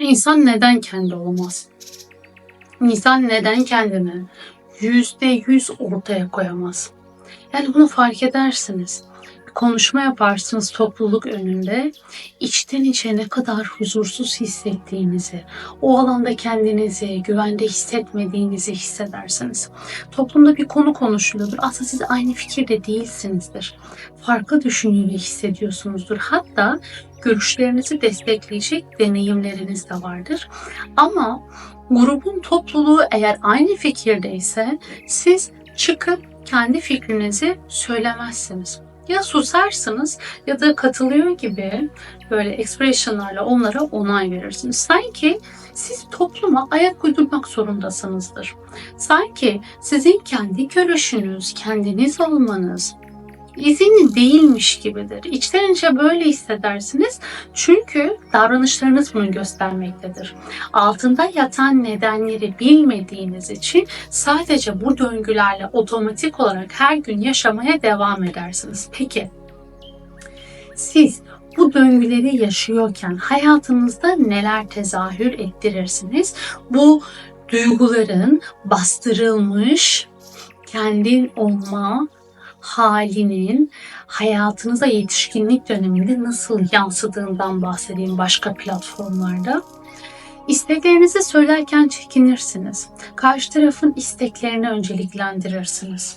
İnsan neden kendi olmaz? İnsan neden kendini yüzde yüz ortaya koyamaz? Yani bunu fark edersiniz. Konuşma yaparsınız topluluk önünde. içten içe ne kadar huzursuz hissettiğinizi, o alanda kendinizi güvende hissetmediğinizi hissedersiniz. Toplumda bir konu konuşuluyordur. Aslında siz aynı fikirde değilsinizdir. Farklı düşünüyor hissediyorsunuzdur. Hatta görüşlerinizi destekleyecek deneyimleriniz de vardır. Ama grubun topluluğu eğer aynı fikirdeyse siz çıkıp kendi fikrinizi söylemezsiniz. Ya susarsınız ya da katılıyor gibi böyle expressionlarla onlara onay verirsiniz. Sanki siz topluma ayak uydurmak zorundasınızdır. Sanki sizin kendi görüşünüz, kendiniz olmanız, izini değilmiş gibidir. İçten içe böyle hissedersiniz. Çünkü davranışlarınız bunu göstermektedir. Altında yatan nedenleri bilmediğiniz için sadece bu döngülerle otomatik olarak her gün yaşamaya devam edersiniz. Peki siz bu döngüleri yaşıyorken hayatınızda neler tezahür ettirirsiniz? Bu duyguların bastırılmış kendin olma halinin hayatınıza yetişkinlik döneminde nasıl yansıdığından bahsedeyim başka platformlarda. İsteklerinizi söylerken çekinirsiniz. Karşı tarafın isteklerini önceliklendirirsiniz.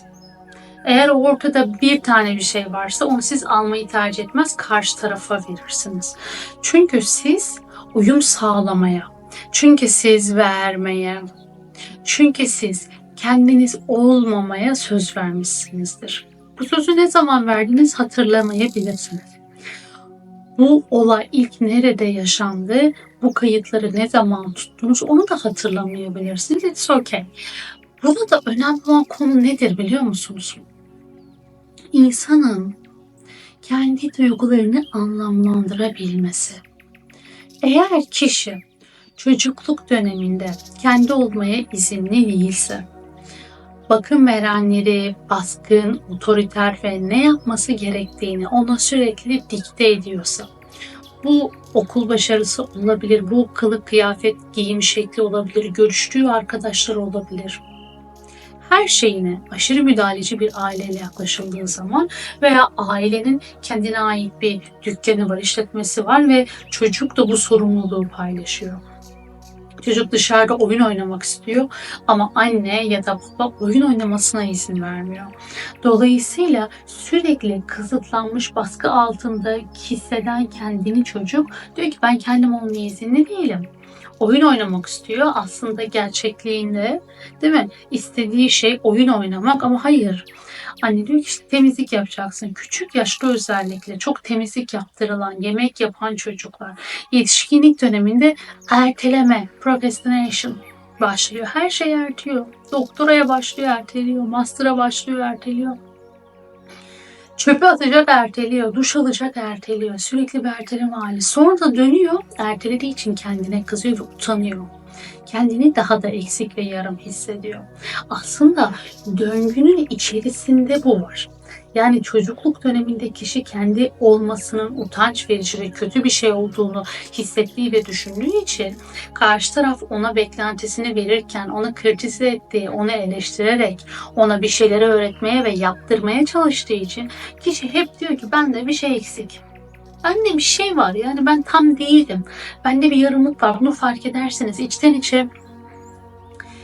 Eğer ortada bir tane bir şey varsa onu siz almayı tercih etmez, karşı tarafa verirsiniz. Çünkü siz uyum sağlamaya, çünkü siz vermeye, çünkü siz kendiniz olmamaya söz vermişsinizdir. Bu sözü ne zaman verdiniz hatırlamayabilirsiniz. Bu olay ilk nerede yaşandı, bu kayıtları ne zaman tuttunuz onu da hatırlamayabilirsiniz. It's okay. Burada önemli olan konu nedir biliyor musunuz? İnsanın kendi duygularını anlamlandırabilmesi. Eğer kişi çocukluk döneminde kendi olmaya izinli değilse, bakım verenleri baskın, otoriter ve ne yapması gerektiğini ona sürekli dikte ediyorsa, bu okul başarısı olabilir, bu kılık kıyafet giyim şekli olabilir, görüştüğü arkadaşlar olabilir. Her şeyine aşırı müdahaleci bir aileyle yaklaşıldığı zaman veya ailenin kendine ait bir dükkanı var, işletmesi var ve çocuk da bu sorumluluğu paylaşıyor. Çocuk dışarıda oyun oynamak istiyor ama anne ya da baba oyun oynamasına izin vermiyor. Dolayısıyla sürekli kısıtlanmış baskı altında hisseden kendini çocuk diyor ki ben kendim olmaya izinli değilim. Oyun oynamak istiyor aslında gerçekliğinde değil mi? İstediği şey oyun oynamak ama hayır. Anne diyor ki işte temizlik yapacaksın. Küçük yaşta özellikle çok temizlik yaptırılan, yemek yapan çocuklar yetişkinlik döneminde erteleme, procrastination başlıyor. Her şey erteliyor. Doktoraya başlıyor, erteliyor. Master'a başlıyor, erteliyor. Çöpe atacak erteliyor, duş alacak erteliyor. Sürekli bir erteleme hali. Sonra da dönüyor, ertelediği için kendine kızıyor ve utanıyor. Kendini daha da eksik ve yarım hissediyor. Aslında döngünün içerisinde bu var. Yani çocukluk döneminde kişi kendi olmasının utanç verici ve kötü bir şey olduğunu hissettiği ve düşündüğü için karşı taraf ona beklentisini verirken onu kritize ettiği, onu eleştirerek ona bir şeyleri öğretmeye ve yaptırmaya çalıştığı için kişi hep diyor ki bende bir şey eksik. Bende bir şey var yani ben tam değilim. Bende bir yarımlık var. Bunu fark edersiniz. içten içe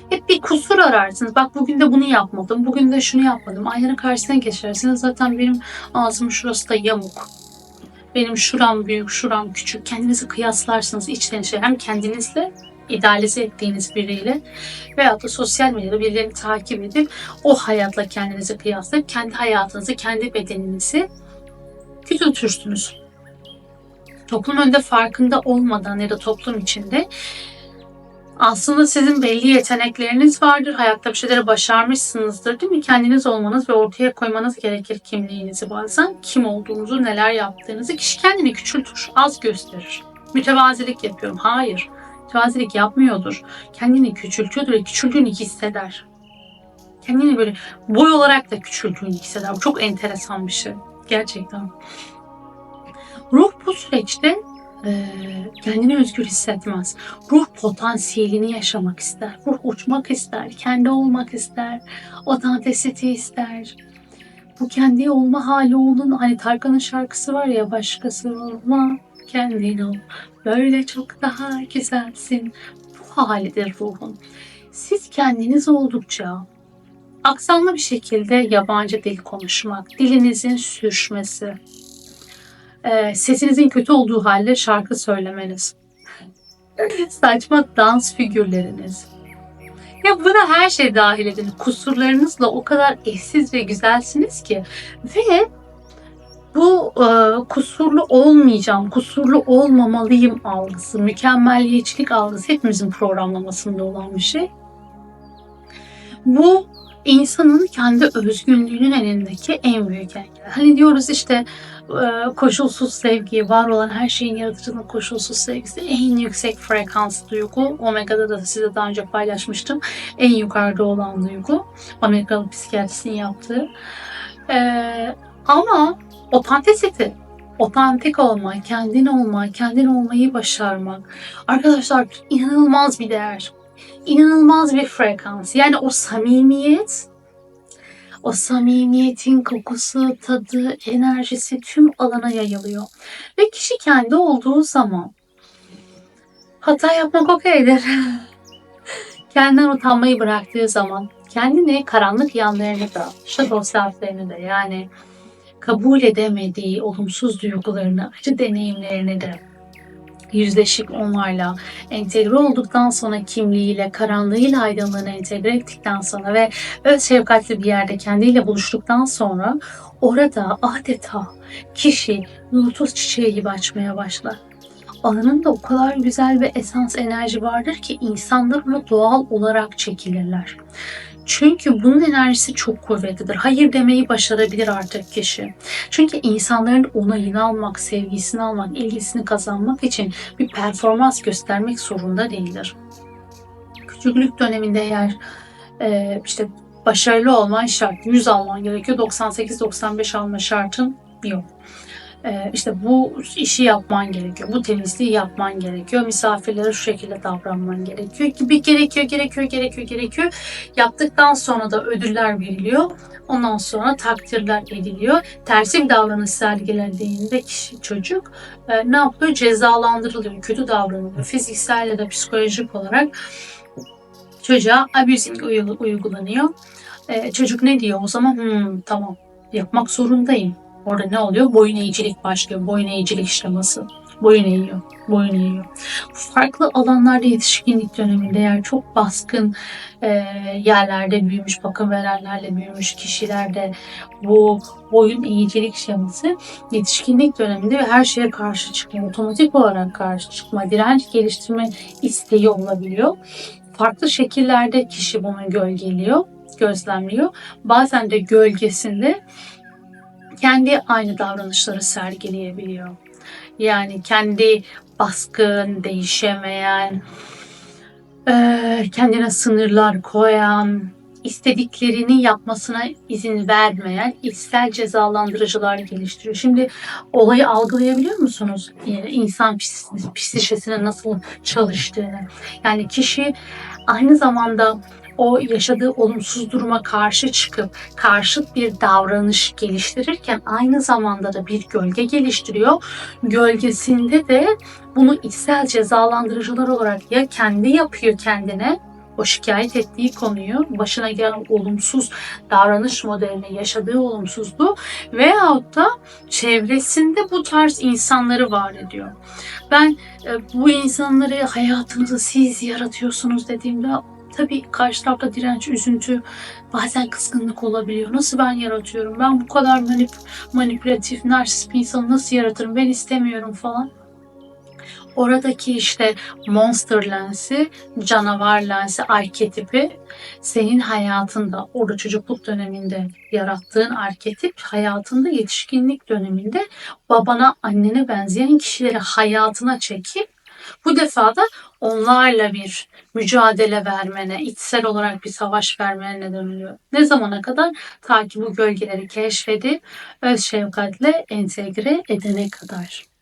hep bir kusur ararsınız. Bak bugün de bunu yapmadım. Bugün de şunu yapmadım. Aynanın karşısına geçersiniz. Zaten benim ağzım şurası da yamuk. Benim şuram büyük, şuram küçük. Kendinizi kıyaslarsınız içten içe. Hem kendinizle idealize ettiğiniz biriyle veyahut da sosyal medyada birilerini takip edip o hayatla kendinizi kıyaslayıp kendi hayatınızı, kendi bedeninizi küçültürsünüz. Toplum önünde farkında olmadan ya da toplum içinde aslında sizin belli yetenekleriniz vardır. Hayatta bir şeyleri başarmışsınızdır değil mi? Kendiniz olmanız ve ortaya koymanız gerekir kimliğinizi bazen. Kim olduğunuzu, neler yaptığınızı. Kişi kendini küçültür, az gösterir. Mütevazilik yapıyorum. Hayır. Mütevazilik yapmıyordur. Kendini küçültüyordur ve küçüldüğünü hisseder. Kendini böyle boy olarak da küçüldüğünü hisseder. Bu çok enteresan bir şey. Gerçekten. Ruh bu süreçte e, kendini özgür hissetmez. Ruh potansiyelini yaşamak ister. Ruh uçmak ister, kendi olmak ister, otantisiti ister. Bu kendi olma hali onun hani Tarkan'ın şarkısı var ya başkası olma kendin ol. Böyle çok daha güzelsin. Bu halidir ruhun. Siz kendiniz oldukça aksanlı bir şekilde yabancı dil konuşmak, dilinizin sürüşmesi, e, sesinizin kötü olduğu halde şarkı söylemeniz, saçma dans figürleriniz. Ya buna her şey dahil edin. Kusurlarınızla o kadar eşsiz ve güzelsiniz ki ve bu e, kusurlu olmayacağım, kusurlu olmamalıyım algısı, mükemmelliyetçilik algısı hepimizin programlamasında olan bir şey. Bu insanın kendi özgünlüğünün elindeki en büyük engel. Hani diyoruz işte koşulsuz sevgi, var olan her şeyin yaratıcının koşulsuz sevgisi en yüksek frekans duygu. Omega'da da size daha önce paylaşmıştım. En yukarıda olan duygu. Amerikalı psikiyatristin yaptığı. Ee, ama otantisiti, otantik olma, kendin olma, kendin olmayı başarmak. Arkadaşlar inanılmaz bir değer. İnanılmaz bir frekans. Yani o samimiyet, o samimiyetin kokusu, tadı, enerjisi tüm alana yayılıyor. Ve kişi kendi olduğu zaman hata yapmak okeydir. Kendinden utanmayı bıraktığı zaman kendini karanlık yanlarını da, shadow selflerini de yani kabul edemediği olumsuz duygularını, acı deneyimlerini de yüzleşip onlarla entegre olduktan sonra kimliğiyle, karanlığıyla aydınlığını entegre ettikten sonra ve öz şefkatli bir yerde kendiyle buluştuktan sonra orada adeta kişi lotus çiçeği gibi açmaya başlar. Alanında o kadar güzel ve esans enerji vardır ki insanlar ona doğal olarak çekilirler. Çünkü bunun enerjisi çok kuvvetlidir. Hayır demeyi başarabilir artık kişi. Çünkü insanların onayını almak, sevgisini almak, ilgisini kazanmak için bir performans göstermek zorunda değildir. Küçüklük döneminde eğer e, işte başarılı olman şart, 100 alman gerekiyor, 98-95 alma şartın yok işte bu işi yapman gerekiyor, bu temizliği yapman gerekiyor, misafirlere şu şekilde davranman gerekiyor gibi gerekiyor, gerekiyor, gerekiyor, gerekiyor. Yaptıktan sonra da ödüller veriliyor. Ondan sonra takdirler ediliyor. Tersi bir davranış sergilendiğinde kişi, çocuk e, ne yapıyor? Cezalandırılıyor, kötü davranılıyor. Fiziksel ya da psikolojik olarak çocuğa abusing uygulanıyor. E, çocuk ne diyor o zaman? Hmm, tamam yapmak zorundayım Orada ne oluyor? Boyun eğicilik başlıyor. Boyun eğicilik şeması. Boyun eğiyor. Boyun eğiyor. Farklı alanlarda yetişkinlik döneminde eğer çok baskın e, yerlerde büyümüş, bakım verenlerle büyümüş kişilerde bu boyun eğicilik şeması yetişkinlik döneminde ve her şeye karşı çıkma, otomatik olarak karşı çıkma, direnç geliştirme isteği olabiliyor. Farklı şekillerde kişi bunu gölgeliyor, gözlemliyor. Bazen de gölgesinde kendi aynı davranışları sergileyebiliyor. Yani kendi baskın, değişemeyen, kendine sınırlar koyan, istediklerini yapmasına izin vermeyen içsel cezalandırıcılar geliştiriyor. Şimdi olayı algılayabiliyor musunuz? Yani insan psikolojisinin nasıl çalıştığını. Yani kişi aynı zamanda o yaşadığı olumsuz duruma karşı çıkıp karşıt bir davranış geliştirirken aynı zamanda da bir gölge geliştiriyor. Gölgesinde de bunu içsel cezalandırıcılar olarak ya kendi yapıyor kendine o şikayet ettiği konuyu, başına gelen olumsuz davranış modelini, yaşadığı olumsuzluğu veyahut da çevresinde bu tarz insanları var ediyor. Ben e, bu insanları hayatınızı siz yaratıyorsunuz dediğimde Tabii karşı tarafta direnç, üzüntü, bazen kızgınlık olabiliyor. Nasıl ben yaratıyorum? Ben bu kadar manip manipülatif, narsist bir insanı nasıl yaratırım? Ben istemiyorum falan. Oradaki işte monster lensi, canavar lensi, arketipi senin hayatında, orada çocukluk döneminde yarattığın arketip hayatında yetişkinlik döneminde babana, annene benzeyen kişileri hayatına çekip bu defa da onlarla bir mücadele vermene, içsel olarak bir savaş vermene neden oluyor. Ne zamana kadar? Ta ki bu gölgeleri keşfedip öz şefkatle entegre edene kadar.